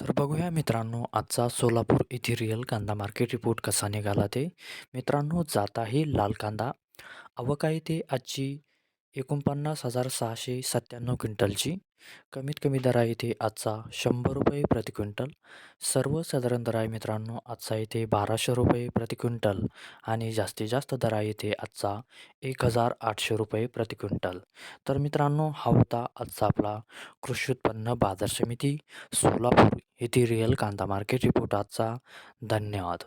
तर बघूया मित्रांनो आजचा सोलापूर इथे रिअल कांदा मार्केट रिपोर्ट कसा निघाला ते. मित्रांनो जात आहे लाल कांदा. अवकाळी ते आजची एकोणपन्नास हजार सहाशे सत्त्याण्णव क्विंटलची. कमीत कमी दर आहे इथे आजचा शंभर रुपये प्रति क्विंटल. सर्वसाधारण दर आहे मित्रांनो आजचा इथे बाराशे रुपये प्रति क्विंटल आणि जास्तीत जास्त दर आहे इथे आजचा एक हजार आठशे रुपये प्रति क्विंटल. तर मित्रांनो हा होता आजचा आपला कृषी उत्पन्न बाजार समिती सोलापूर येथे रिअल कांदा मार्केट रिपोर्ट आजचा. धन्यवाद.